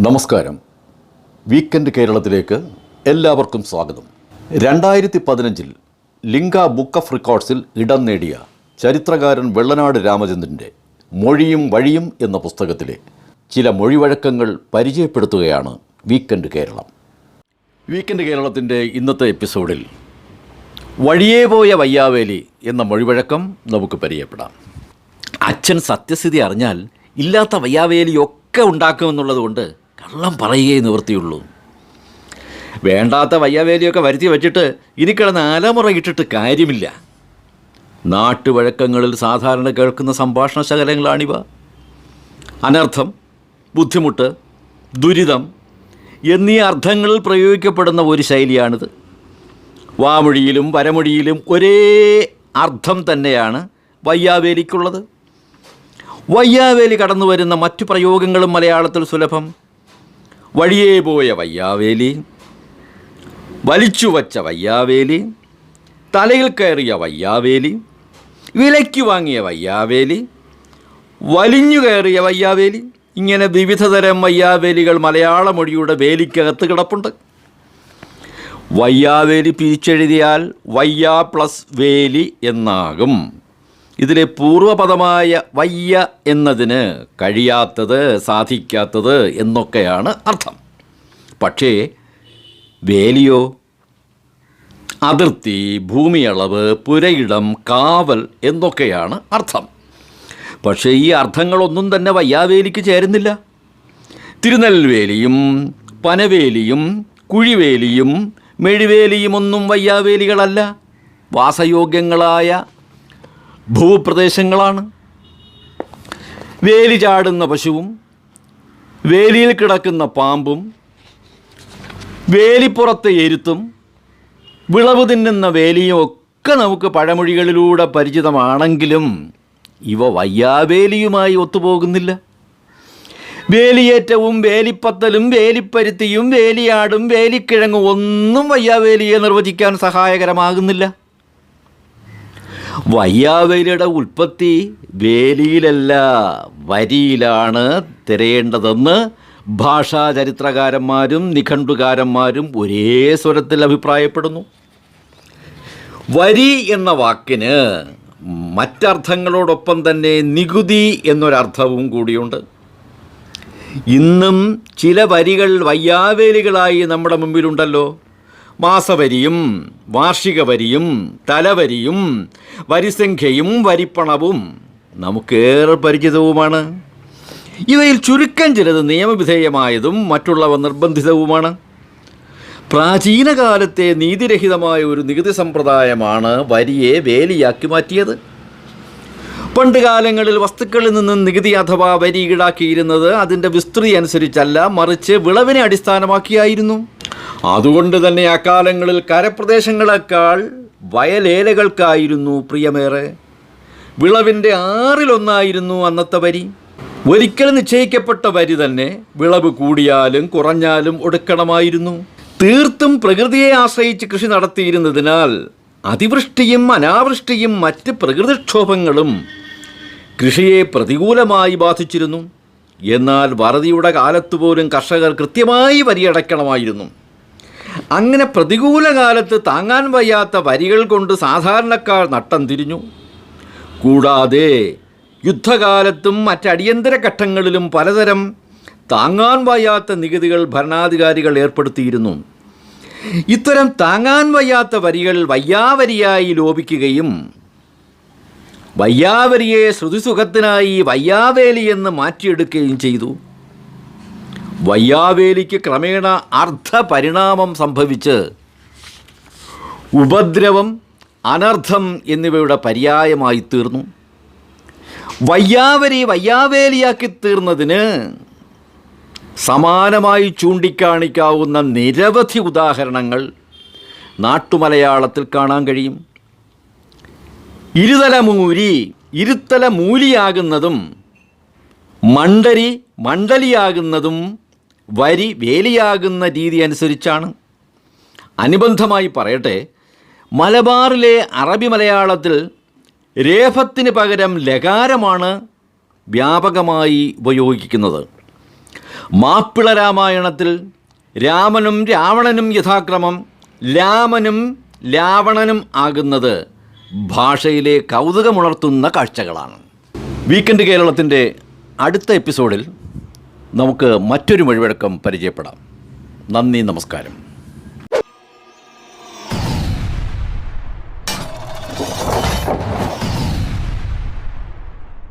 നമസ്കാരം. വീക്കെൻഡ് കേരളത്തിലേക്ക് എല്ലാവർക്കും സ്വാഗതം. രണ്ടായിരത്തി പതിനഞ്ചിൽ ലിംഗ ബുക്ക് ഓഫ് റെക്കോർഡ്സിൽ ഇടം നേടിയ ചരിത്രകാരൻ വെള്ളനാട് രാമചന്ദ്രന്റെ മൊഴിയും വഴിയും എന്ന പുസ്തകത്തിലെ ചില മൊഴിവഴക്കങ്ങൾ പരിചയപ്പെടുത്തുകയാണ് വീക്കെൻഡ് കേരളം. വീക്കെൻഡ് കേരളത്തിന്റെ ഇന്നത്തെ എപ്പിസോഡിൽ വഴിയേ പോയ വയ്യാവേലി എന്ന മൊഴിവഴക്കം നമുക്ക് പരിചയപ്പെടാം. അച്ഛൻ സത്യസ്ഥിതി അറിഞ്ഞാൽ ഇല്ലാത്ത വയ്യാവേലിയൊക്കെ ഉണ്ടാക്കുമെന്നുള്ളത് കൊണ്ട് കള്ളം പറയുകയേ നിവൃത്തിയുള്ളൂ. വേണ്ടാത്ത വയ്യാവേലിയൊക്കെ വരുത്തി വച്ചിട്ട് ഇനി കിടന്ന് അലമുറ ഇട്ടിട്ട് കാര്യമില്ല. നാട്ടുവഴക്കങ്ങളിൽ സാധാരണ കേൾക്കുന്ന സംഭാഷണ ശകലങ്ങളാണിവ. അനർത്ഥം ബുദ്ധിമുട്ട് ദുരിതം എന്നീ അർത്ഥങ്ങളിൽ പ്രയോഗിക്കപ്പെടുന്ന ഒരു ശൈലിയാണിത്. വാമൊഴിയിലും വരമൊഴിയിലും ഒരേ അർത്ഥം തന്നെയാണ് വയ്യാവേലിക്കുള്ളത്. വയ്യാവേലി കടന്നു വരുന്ന മറ്റു പ്രയോഗങ്ങളും മലയാളത്തിൽ സുലഭം. വഴിയേ പോയ വയ്യാവേലി വലിച്ചുവച്ച വയ്യാവേലി തലയിൽ കയറിയ വയ്യാവേലി വിലയ്ക്ക് വാങ്ങിയ വയ്യാവേലി വലിഞ്ഞു കയറിയ വയ്യാവേലി ഇങ്ങനെ വിവിധതരം വയ്യാവേലികൾ മലയാള മൊഴിയുടെ വേലിക്കകത്ത് കിടപ്പുണ്ട്. വയ്യാവേലി പിരിച്ചെഴുതിയാൽ വയ്യാ പ്ലസ് വേലി എന്നാകും. ഇതിലെ പൂർവപദമായ വയ്യ എന്നതിന് കഴിയാത്തത് സാധിക്കാത്തത് എന്നൊക്കെയാണ് അർത്ഥം. പക്ഷേ വേലിയോ അതിർത്തി ഭൂമിയളവ് പുരയിടം കാവൽ എന്നൊക്കെയാണ് അർത്ഥം. പക്ഷേ ഈ അർത്ഥങ്ങളൊന്നും തന്നെ വയ്യാവേലിക്ക് ചേരുന്നില്ല. തിരുനെൽവേലിയും പനവേലിയും കുഴിവേലിയും മെഴിവേലിയുമൊന്നും വയ്യാവേലികളല്ല. വാസയോഗ്യങ്ങളായ ഭൂപ്രദേശങ്ങളാണ്. വേലി ചാടുന്ന പശുവും വേലിയിൽ കിടക്കുന്ന പാമ്പും വേലിപ്പുറത്തെ എരുത്തും വിളവ് തിന്നുന്ന വേലിയും ഒക്കെ നമുക്ക് പഴമൊഴികളിലൂടെ പരിചിതമാണെങ്കിലും ഇവ വയ്യാവേലിയുമായി ഒത്തുപോകുന്നില്ല. വേലിയേറ്റവും വേലിപ്പത്തലും വേലിപ്പരുത്തിയും വേലിയാടും വേലിക്കിഴങ്ങും ഒന്നും വയ്യാവേലിയെ നിർവചിക്കാൻ സഹായകരമാകുന്നില്ല. വയ്യാവേലിയുടെ ഉൽപ്പത്തി വേലിയിലല്ല വരിയിലാണ് തിരയേണ്ടതെന്ന് ഭാഷാചരിത്രകാരന്മാരും നിഘണ്ടുകാരന്മാരും ഒരേ സ്വരത്തിൽ അഭിപ്രായപ്പെടുന്നു. വരി എന്ന വാക്കിന് മറ്റർത്ഥങ്ങളോടൊപ്പം തന്നെ നികുതി എന്നൊരർത്ഥവും കൂടിയുണ്ട്. ഇന്നും ചില വരികൾ വയ്യാവേലികളായി നമ്മുടെ മുമ്പിലുണ്ടല്ലോ. മാസവരിയും വാർഷിക വരിയും തലവരിയും വരിസംഖ്യയും വരിപ്പണവും നമുക്കേറെ പരിചിതവുമാണ്. ഇവയിൽ ചുരുക്കം ചിലത് നിയമവിധേയമായതും മറ്റുള്ളവ നിർബന്ധിതവുമാണ്. പ്രാചീനകാലത്തെ നീതിരഹിതമായ ഒരു നികുതി സമ്പ്രദായമാണ് വരിയെ വേലിയാക്കി മാറ്റിയത്. പണ്ട് കാലങ്ങളിൽ വസ്തുക്കളിൽ നിന്നും നികുതി അഥവാ വരി ഈടാക്കിയിരുന്നത് അതിന്റെ വിസ്തൃതി അനുസരിച്ചല്ല മറിച്ച് വിളവിനെ അടിസ്ഥാനമാക്കിയായിരുന്നു. അതുകൊണ്ട് തന്നെ അക്കാലങ്ങളിൽ കരപ്രദേശങ്ങളെക്കാൾ വയലേലകൾക്കായിരുന്നു പ്രിയമേറെ. വിളവിന്റെ ആറിലൊന്നായിരുന്നു അന്നത്തെ വരി. ഒരിക്കൽ നിശ്ചയിക്കപ്പെട്ട വരി തന്നെ വിളവ് കൂടിയാലും കുറഞ്ഞാലും ഒടുക്കണമായിരുന്നു. തീർത്തും പ്രകൃതിയെ ആശ്രയിച്ച് കൃഷി നടത്തിയിരുന്നതിനാൽ അതിവൃഷ്ടിയും അനാവൃഷ്ടിയും മറ്റ് പ്രകൃതിക്ഷോഭങ്ങളും കൃഷിയെ പ്രതികൂലമായി ബാധിച്ചിരുന്നു. എന്നാൽ വറുതിയുടെ കാലത്തുപോലും കർഷകർ കൃത്യമായി വരിയടയ്ക്കണമായിരുന്നു. അങ്ങനെ പ്രതികൂല കാലത്ത് താങ്ങാൻ വയ്യാത്ത വരികൾ കൊണ്ട് സാധാരണക്കാർ നട്ടം തിരിഞ്ഞു. കൂടാതെ യുദ്ധകാലത്തും മറ്റടിയന്തര ഘട്ടങ്ങളിലും പലതരം താങ്ങാൻ വയ്യാത്ത നികുതികൾ ഭരണാധികാരികൾ ഏർപ്പെടുത്തിയിരുന്നു. ഇത്തരം താങ്ങാൻ വയ്യാത്ത വരികൾ വയ്യാവരിയായി ലോപിക്കുകയും വയ്യാവരിയെ ശ്രുതിസുഖത്തിനായി വയ്യാവേലി എന്ന് മാറ്റിയെടുക്കുകയും ചെയ്തു. വയ്യാവേലിക്ക് ക്രമേണ അർത്ഥപരിണാമം സംഭവിച്ച് ഉപദ്രവം അനർത്ഥം എന്നിവയുടെ പര്യായമായി തീർന്നു. വയ്യാവരി വയ്യാവേലിയാക്കി തീർന്നതിന് സമാനമായി ചൂണ്ടിക്കാണിക്കാവുന്ന നിരവധി ഉദാഹരണങ്ങൾ നാട്ടുമലയാളത്തിൽ കാണാൻ കഴിയും. ഇരുതല മൂരി ഇരുത്തല മൂലിയാകുന്നതും മണ്ടരി മണ്ഡലിയാകുന്നതും വരി വേലിയാകുന്ന രീതി അനുസരിച്ചാണ്. അനുബന്ധമായി പറയട്ടെ മലബാറിലെ അറബി മലയാളത്തിൽ രേഫത്തിന് പകരം ലകാരമാണ് വ്യാപകമായി ഉപയോഗിക്കുന്നത്. മാപ്പിള രാമായണത്തിൽ രാമനും രാവണനും യഥാക്രമം രാമനും രാവണനും ആകുന്നത് ഭാഷയിലെ കൗതുകമുണർത്തുന്ന കാഴ്ചകളാണ്. വീക്കെൻഡ് കേരളത്തിന്റെ അടുത്ത എപ്പിസോഡിൽ നമുക്ക് മറ്റൊരു മൊഴിവഴക്കം പരിചയപ്പെടാം. നന്ദി നമസ്കാരം.